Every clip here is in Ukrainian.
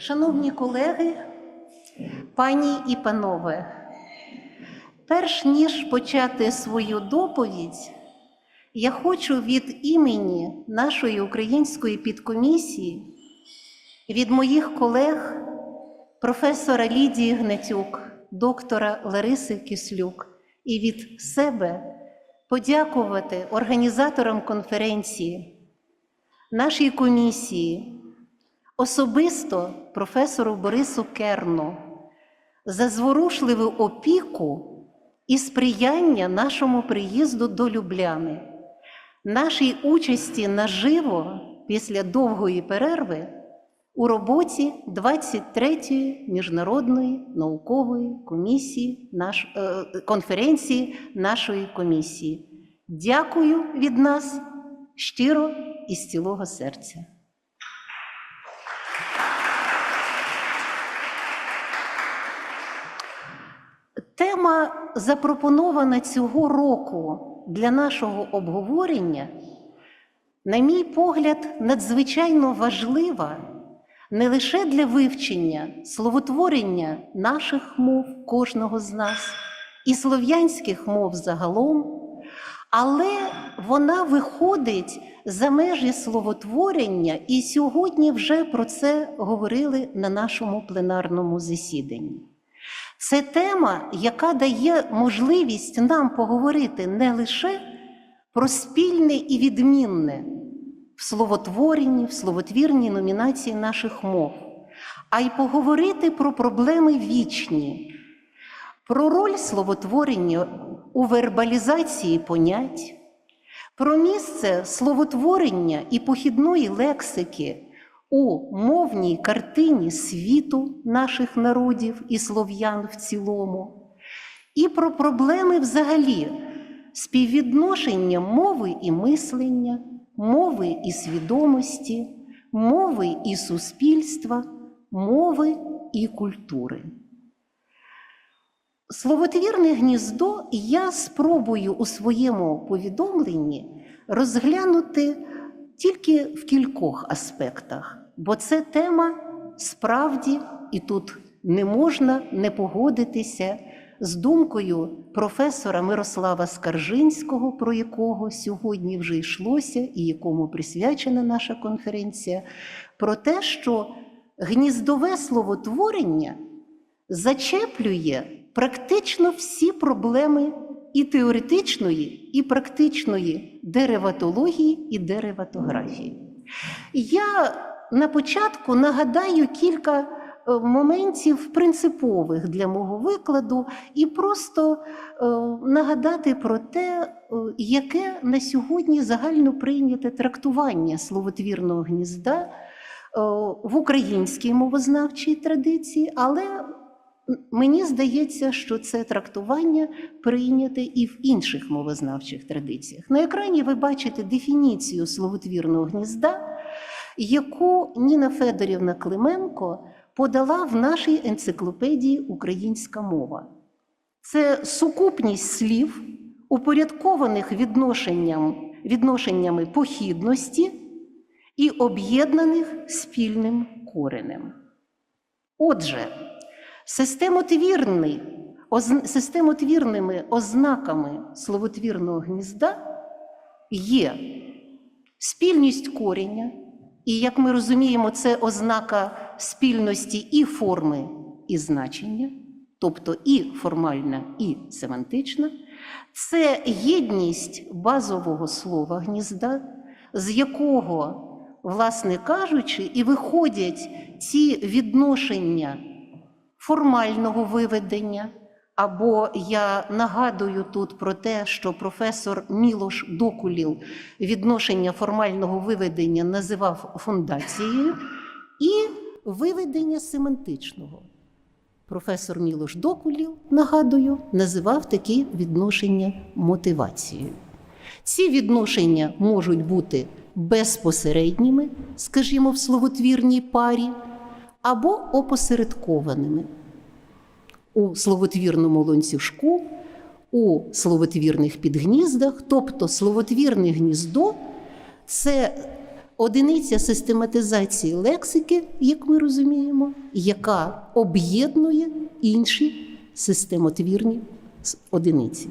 Шановні колеги, пані і панове, перш ніж почати свою доповідь, я хочу від імені нашої української підкомісії, від моїх колег, професора Лідії Гнатюк, доктора Лариси Кислюк і від себе подякувати організаторам конференції, нашій комісії, особисто професору Борису Керну за зворушливу опіку і сприяння нашому приїзду до Любляни, нашій участі наживо після довгої перерви у роботі 23-ї міжнародної наукової комісії наш, е, конференції нашої комісії. Дякую від нас щиро і з цілого серця. Тема, запропонована цього року для нашого обговорення, на мій погляд, надзвичайно важлива не лише для вивчення словотворення наших мов, кожного з нас, і слов'янських мов загалом, але вона виходить за межі словотворення, і сьогодні вже про це говорили на нашому пленарному засіданні. Це тема, яка дає можливість нам поговорити не лише про спільне і відмінне в словотворенні, в словотвірній номінації наших мов, а й поговорити про проблеми вічні, про роль словотворення у вербалізації понять, про місце словотворення і похідної лексики у мовній картині світу наших народів і слов'ян в цілому, і про проблеми взагалі співвідношення мови і мислення, мови і свідомості, мови і суспільства, мови і культури. Словотвірне гніздо я спробую у своєму повідомленні розглянути тільки в кількох аспектах, бо це тема справді, і тут не можна не погодитися з думкою професора Мирослава Скаржинського, про якого сьогодні вже йшлося, і якому присвячена наша конференція, про те, що гніздове словотворення зачеплює практично всі проблеми і теоретичної, і практичної дериватології і дериватографії. Я на початку нагадаю кілька е, моментів принципових для мого викладу і просто е, нагадати про те, е, яке на сьогодні загально прийняте трактування словотвірного гнізда в українській мовознавчій традиції, але Мені здається, що це трактування прийняте і в інших мовознавчих традиціях. На екрані ви бачите дефініцію словотвірного гнізда, яку Ніна Федорівна Клименко подала в нашій енциклопедії Українська мова. Це сукупність слів, упорядкованих відношенням, відношеннями похідності і об'єднаних спільним коренем. Отже, Системотвірний, оз, системотвірними ознаками словотвірного гнізда є спільність коріння, і, як ми розуміємо, це ознака спільності і форми, і значення, тобто і формальна, і семантична, це єдність базового слова гнізда, з якого, власне кажучи, і виходять ці відношення формального виведення. Або я нагадую тут про те, що професор Мілош Докулів відношення формального виведення називав фундацією, і виведення семантичного. Професор Мілош Докулів, нагадую, називав такі відношення мотивацією. Ці відношення можуть бути безпосередніми, скажімо, в словотвірній парі або опосередкованими у словотвірному ланцюжку, у словотвірних підгніздах, тобто словотвірне гніздо це одиниця систематизації лексики, як ми розуміємо, яка об'єднує інші системотвірні одиниці.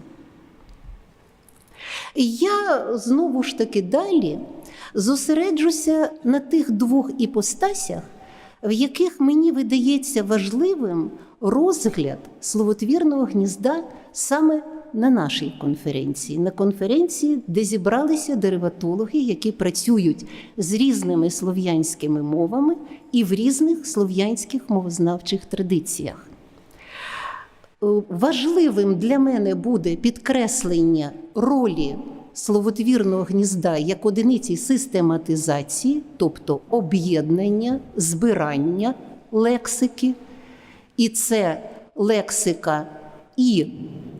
Я знову ж таки далі зосереджуся на тих двох іпостасях, в яких мені видається важливим розгляд словотвірного гнізда саме на нашій конференції, на конференції, де зібралися дериватологи, які працюють з різними слов'янськими мовами і в різних слов'янських мовознавчих традиціях. Е, Важливим для мене буде підкреслення ролі словотвірного гнізда як одиниці систематизації, тобто об'єднання, збирання лексики. І це лексика і,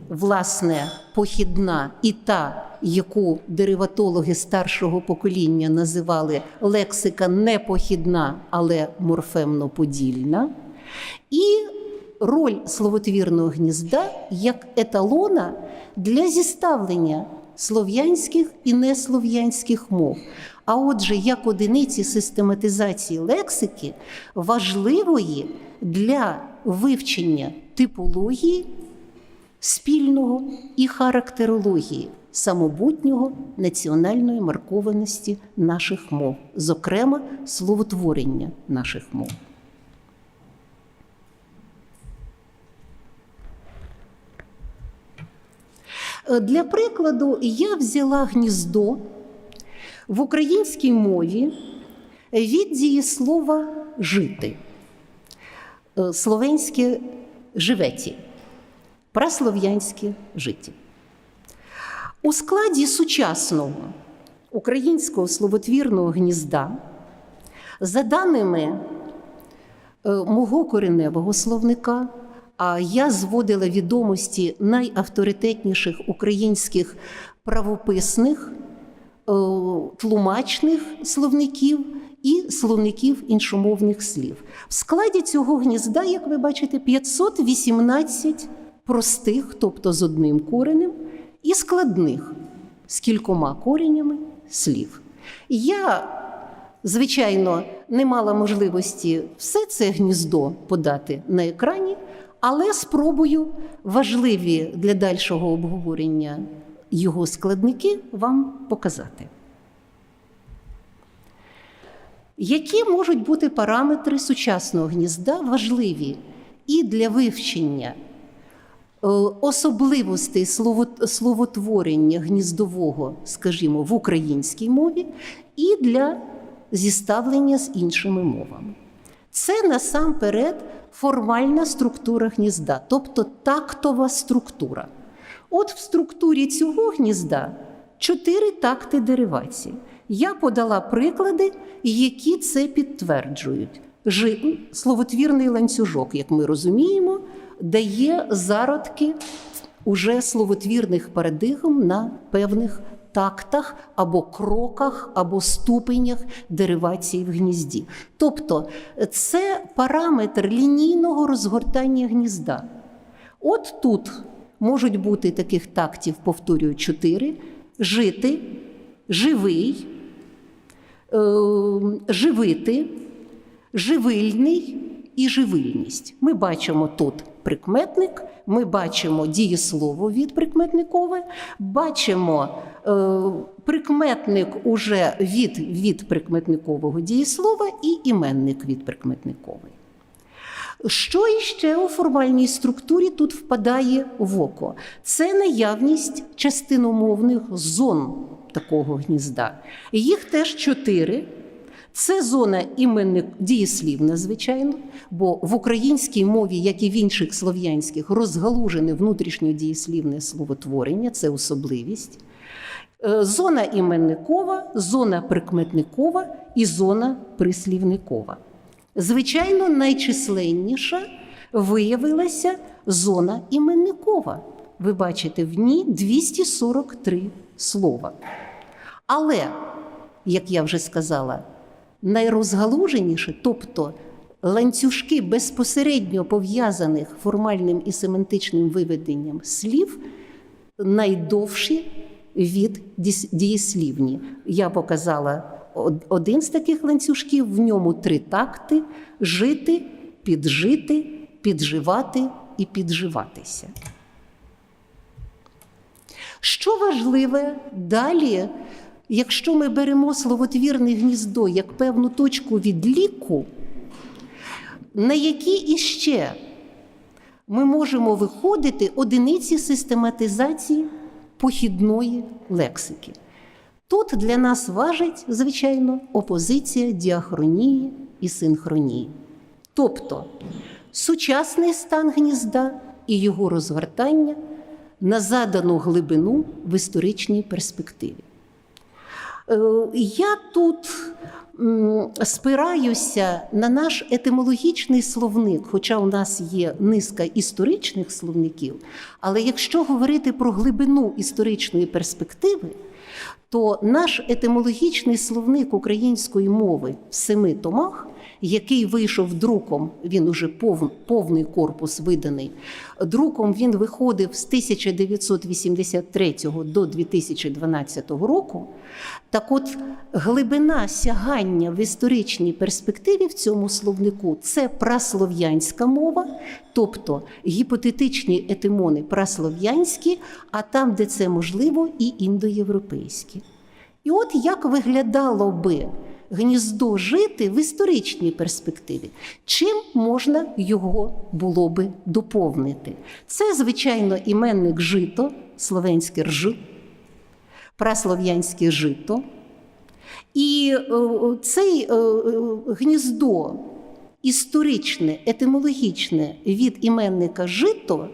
власне, похідна, і та, яку дериватологи старшого покоління називали лексика не похідна, але морфемно-подільна. І роль словотвірного гнізда як еталона для зіставлення слов'янських і неслов'янських мов. А отже, як одиниці систематизації лексики важливої для вивчення типології спільного і характерології самобутнього національної маркованості наших мов, зокрема словотворення наших мов. Е, Для прикладу, я взяла гніздо в українській мові від дієслова жити, Е, словенське живеті, праслов'янське житі. У складі сучасного українського словотвірного гнізда, за даними е, мого кореневого словника, а я зводила відомості найавторитетніших українських правописних, е, тлумачних словників і словників іншомовних слів. В складі цього гнізда, як ви бачите, 518 простих, тобто з одним коренем, і складних з кількома коренями слів. Я Звичайно, не мала можливості все це гніздо подати на екрані, але спробую важливі для дальшого обговорення його складники вам показати. Які можуть бути параметри сучасного гнізда важливі і для вивчення е, особливостей словотворення гніздового, скажімо, в українській мові, і для зіставлення з іншими мовами? Це насамперед формальна структура гнізда, тобто тактова структура. От в структурі цього гнізда чотири такти деривації. Я подала приклади, які це підтверджують. Жи... Словотвірний ланцюжок, як ми розуміємо, дає зародки уже словотвірних парадигм на певних тактах або кроках, або ступенях деривації в гнізді. Тобто це параметр лінійного розгортання гнізда. От тут можуть бути таких тактів, повторюю, чотири: жити, живий, живити, живильний і живильність. Ми бачимо тут прикметник, ми бачимо дієслово від прикметникове, бачимо е, прикметник уже від, від прикметникового дієслова і іменник від прикметникової. Що іще у формальній структурі тут впадає в око? Це наявність частиномовних зон такого гнізда. Їх теж чотири. Це зона іменник дієслівна, звичайно, бо в українській мові, як і в інших слов'янських, розгалужене внутрішньодієслівне словотворення, це особливість. Е, Зона іменникова, зона прикметникова і зона прислівникова. Звичайно, найчисленніша виявилася зона іменникова. Ви бачите, в ній 243 слова. Але, як я вже сказала, найрозгалуженіше, тобто ланцюжки безпосередньо пов'язаних формальним і семантичним виведенням слів, найдовші від дієслівні. Я показала один з таких ланцюжків, в ньому три такти: жити, піджити, підживати і підживатися. Що важливе далі, якщо ми беремо словотвірне гніздо як певну точку відліку, на які іще ми можемо виходити одиниці систематизації похідної лексики. Тут для нас важить, звичайно, опозиція діахронії і синхронії. Тобто сучасний стан гнізда і його розгортання на задану глибину в історичній перспективі. Е, Я тут спираюся на наш етимологічний словник, хоча у нас є низка історичних словників. Але якщо говорити про глибину історичної перспективи, то наш етимологічний словник української мови в семи томах, який вийшов друком, він уже пов, повний корпус виданий. Друком він виходив з 1983 до 2012 року. Так от глибина сягання в історичній перспективі в цьому словнику це праслов'янська мова, тобто гіпотетичні етимони праслов'янські, а там, де це можливо, і індоєвропейські. І от як виглядало би гніздо жити в історичній перспективі, чим можна його було би доповнити? Це, звичайно, іменник жито, словенське рж, праслов'янське жито. І е, цей е, е, гніздо історичне, етимологічне від іменника жито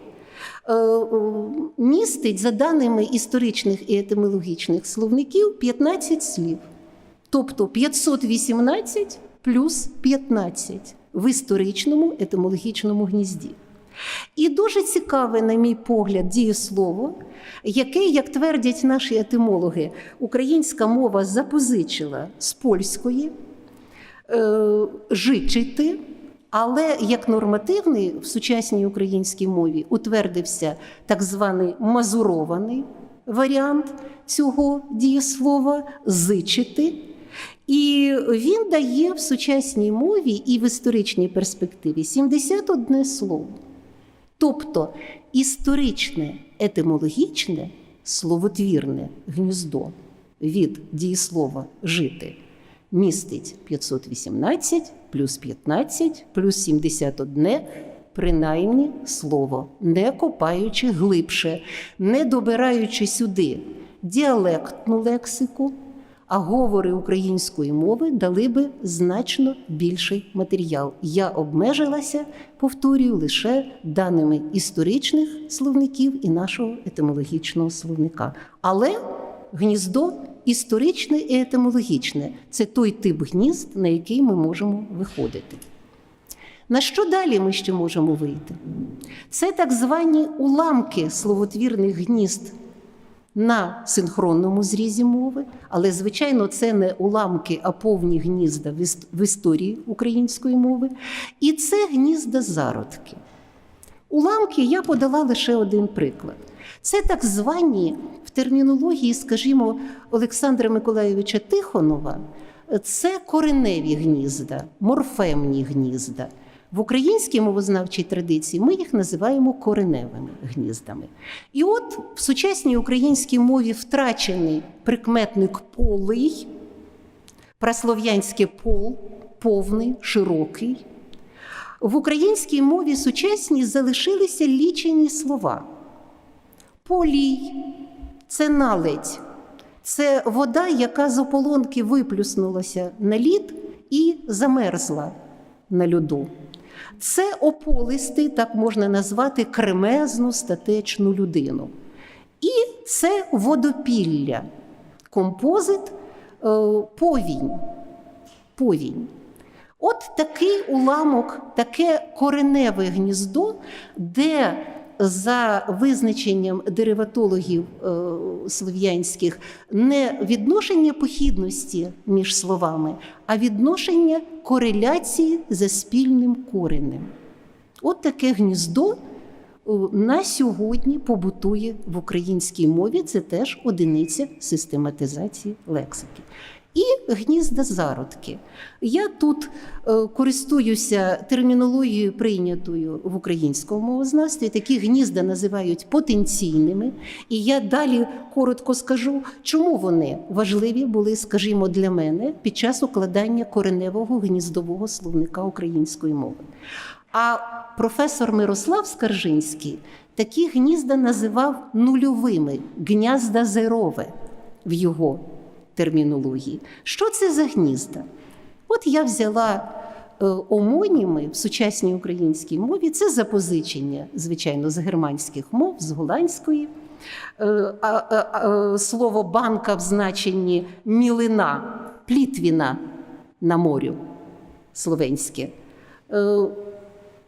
містить, за даними історичних і етимологічних словників, 15 слів. Тобто 518 плюс 15 в історичному етимологічному гнізді. І дуже цікаве, на мій погляд, дієслово, яке, як твердять наші етимологи, українська мова запозичила з польської е, жичити, але як нормативний в сучасній українській мові утвердився так званий мазурований варіант цього дієслова зичити. І він дає в сучасній мові і в історичній перспективі 71 слово. Тобто історичне, етимологічне, словотвірне гніздо від дієслова жити містить 518 плюс 15 плюс 71 принаймні слово, не копаючи глибше, не добираючи сюди діалектну лексику, а говори української мови дали би значно більший матеріал. Я обмежилася, повторюю, лише даними історичних словників і нашого етимологічного словника. Але гніздо історичне і етимологічне це той тип гнізд, на який ми можемо виходити. На що далі ми ще можемо вийти? Це так звані уламки словотвірних гнізд на синхронному зрізі мови, але, звичайно, це не уламки, а повні гнізда в іс- в історії української мови. І це гнізда зародки. Уламки я подала лише один приклад. Це так звані в термінології, скажімо, Олександра Миколайовича Тихонова, це кореневі гнізда, морфемні гнізда. В українській мовознавчій традиції ми їх називаємо кореневими гніздами. І от в сучасній українській мові втрачений прикметник полий, праслов'янське пол, повний, широкий. В українській мові сучасній залишилися лічені слова. Полій це наледь, це вода, яка з ополонки виплюснулася на лід і замерзла на льоду. Це ополистий, так можна назвати кремезну статечну людину. І це водопілля, композит е, повінь. повінь. От такий уламок, таке кореневе гніздо, де за визначенням дериватологів е, слов'янських не відношення похідності між словами, а відношення кореляції за спільним коренем. От таке гніздо е, на сьогодні побутує в українській мові. Це теж одиниця систематизації лексики. І гнізда зародки. Я тут е, користуюся термінологією, прийнятою в українському мовознавстві. Такі гнізда називають потенційними. І я далі коротко скажу, чому вони важливі були, скажімо, для мене під час укладання кореневого гніздового словника української мови. А професор Мирослав Скаржинський такі гнізда називав нульовими гнязда зерове в його термінології. Що це за гнізда? От я взяла е, омоніми в сучасній українській мові. Це запозичення, звичайно, з германських мов, з голландської. Е, а, Слово банка в значенні мілина, плітвіна на морю словенське. Е,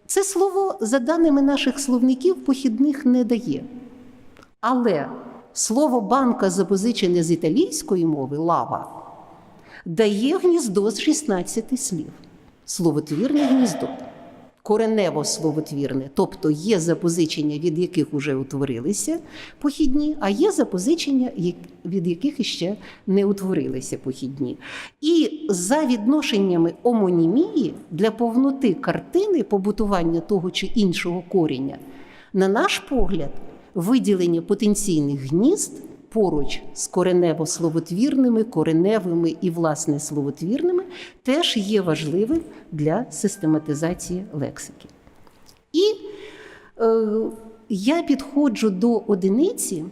Це слово, за даними наших словників, похідних не дає. Але слово банка, запозичене з італійської мови лава, дає гніздо з 16 слів. Словотвірне гніздо. Коренево словотвірне, тобто є запозичення, від яких вже утворилися похідні, а є запозичення, від яких іще не утворилися похідні. І за відношеннями омонімії для повноти картини побутування того чи іншого коріння, на наш погляд, виділення потенційних гнізд поруч з коренево-словотвірними, кореневими і власне словотвірними теж є важливим для систематизації лексики. І е, я підходжу до одиниці,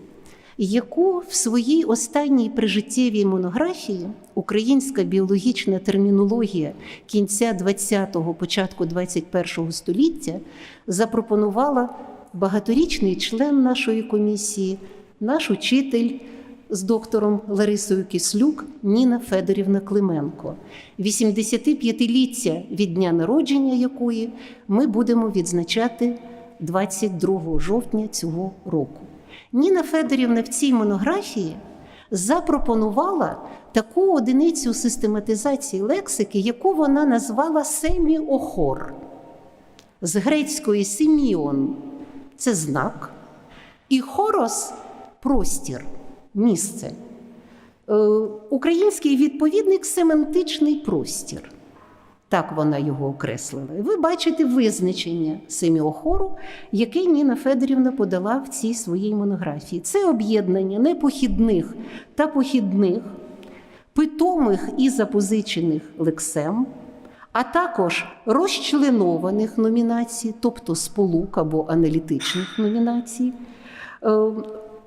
яку в своїй останній прижиттєвій монографії Українська біологічна термінологія кінця 20-го, початку 21-го століття запропонувала багаторічний член нашої комісії, наш учитель з доктором Ларисою Кислюк Ніна Федорівна Клименко, 85-ліття від дня народження якої ми будемо відзначати 22 жовтня цього року. Ніна Федорівна в цій монографії запропонувала таку одиницю систематизації лексики, яку вона назвала семіохор. З грецької семіон це знак, і хорос простір, місце. Е, Український відповідник семантичний простір. Так вона його окреслила. Ви бачите визначення семіохору, яке Ніна Федорівна подала в цій своїй монографії. Це об'єднання непохідних та похідних, питомих і запозичених лексем, а також розчленованих номінацій, тобто сполук або аналітичних номінацій, е,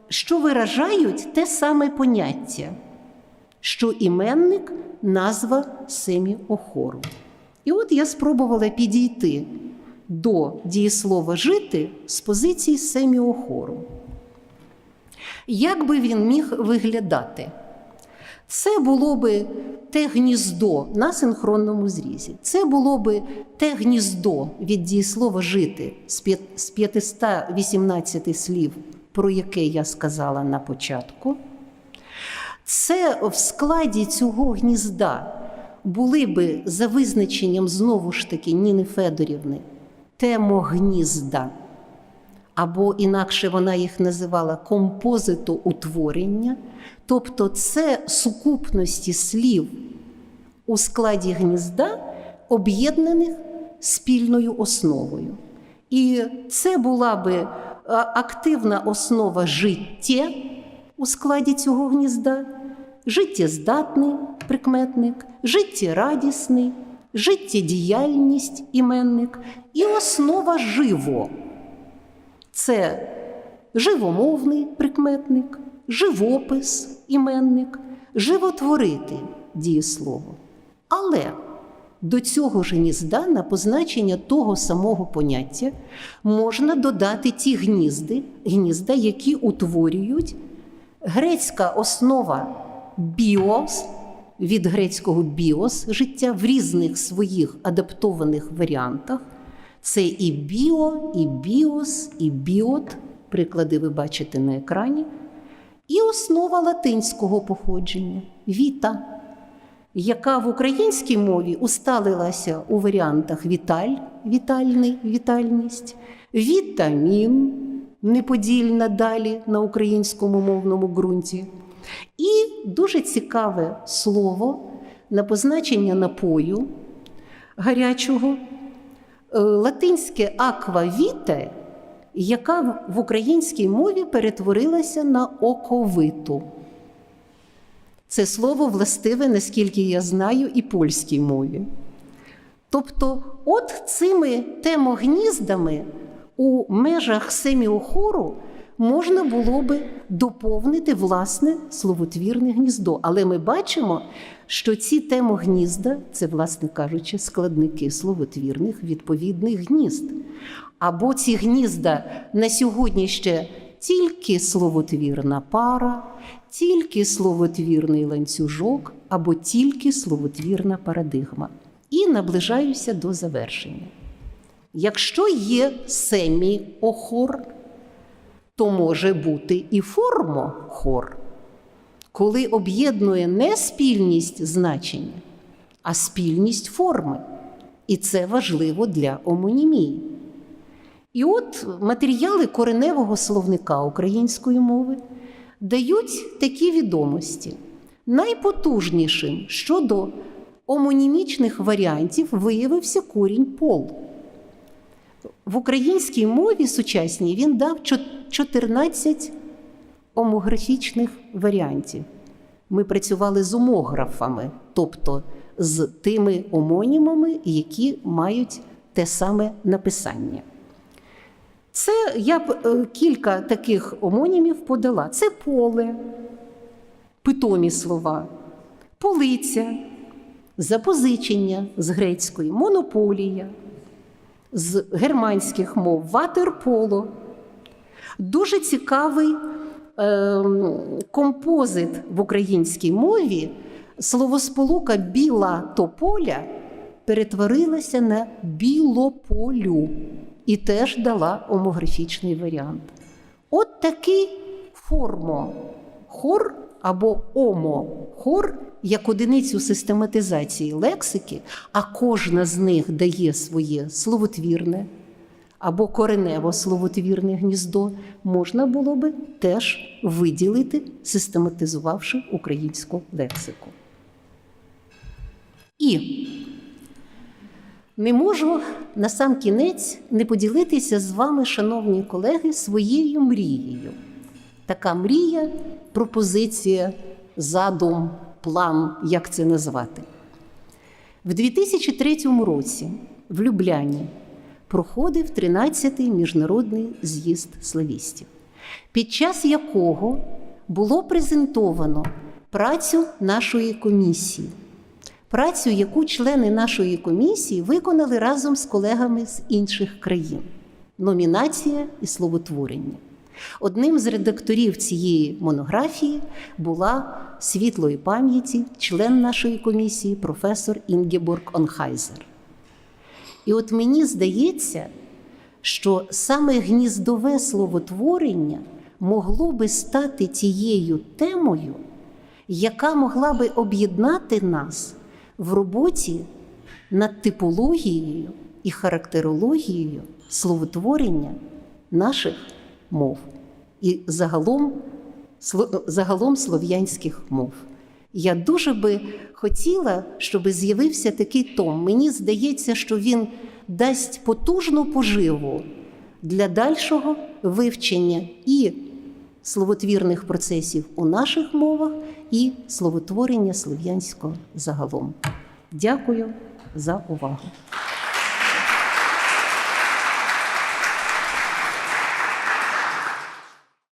що виражають те саме поняття, що іменник назва семіохору. І от я спробувала підійти до дієслова жити з позиції семіохору. Як би він міг виглядати? Це було би те гніздо на синхронному зрізі. Це було би те гніздо від дієслова жити з 518 слів, про яке я сказала на початку. Це в складі цього гнізда були би за визначенням знову ж таки Ніни Федорівни темогнізда, або інакше вона їх називала композитоутворення, тобто це сукупності слів у складі гнізда, об'єднаних спільною основою. І це була би активна основа життя у складі цього гнізда, життєздатний прикметник, життєрадісний, життєдіяльність іменник і основа живо. Це живомовний прикметник, живопис іменник, животворити дієслово. Але до цього ж гнізда на позначення того самого поняття можна додати ті гнізди, гнізда, які утворюють грецька основа біос від грецького біос життя в різних своїх адаптованих варіантах. Це і біо, і біос, і біот. Приклади ви бачите на екрані. І основа латинського походження віта, яка в українській мові усталилася у варіантах віталь, вітальний, вітальність, вітамін, неподільна далі на українському мовному ґрунті, і дуже цікаве слово на позначення напою гарячого, латинське аквавіте, яка в- в українській мові перетворилася на оковиту. Це слово властиве, наскільки я знаю, і польській мові. Тобто, от цими темогніздами у межах семіохору можна було би доповнити власне словотвірне гніздо. Але ми бачимо, що ці темогнізда це, власне кажучи, складники словотвірних відповідних гнізд. Або ці гнізда на сьогодні ще тільки словотвірна пара, тільки словотвірний ланцюжок, або тільки словотвірна парадигма. І наближаюся до завершення. Якщо є семіохор, то може бути і формохор, коли об'єднує не спільність значення, а спільність форми. І це важливо для омонімії. І от матеріали кореневого словника української мови дають такі відомості. Найпотужнішим щодо омонімічних варіантів виявився корінь пол. В українській мові сучасній він дав 14 омографічних варіантів. Ми працювали з омографами, тобто з тими омонімами, які мають те саме написання. Це я б е, кілька таких омонімів подала. Це поле, питомі слова, полиця, запозичення з грецької, монополія, з германських мов, ватерполо. Дуже цікавий ем, композит в українській мові. Словосполука біла тополя перетворилася на білополю і теж дала омографічний варіант. От такий формо хор або омохор як одиницю систематизації лексики, а кожна з них дає своє словотвірне або коренево словотвірне гніздо, можна було би теж виділити, систематизувавши українську лексику. І не можу на сам кінець не поділитися з вами, шановні колеги, своєю мрією. Така мрія, пропозиція, задум, план, як це назвати. В 2003 році в Любляні проходив 13-й міжнародний з'їзд славістів, під час якого було презентовано працю нашої комісії. Працю, яку члени нашої комісії виконали разом з колегами з інших країн. Номінація і словотворення. Одним з редакторів цієї монографії була світлої пам'яті член нашої комісії, професор Інгеборг Онхайзер. І от мені здається, що саме гніздове словотворення могло би стати тією темою, яка могла би об'єднати нас в роботі над типологією і характерологією словотворення наших мов і загалом, загалом слов'янських мов. Я дуже би хотіла, щоб з'явився такий том. Мені здається, що він дасть потужну поживу для дальшого вивчення і словотвірних процесів у наших мовах, і словотворення слов'янського загалом. Дякую за увагу.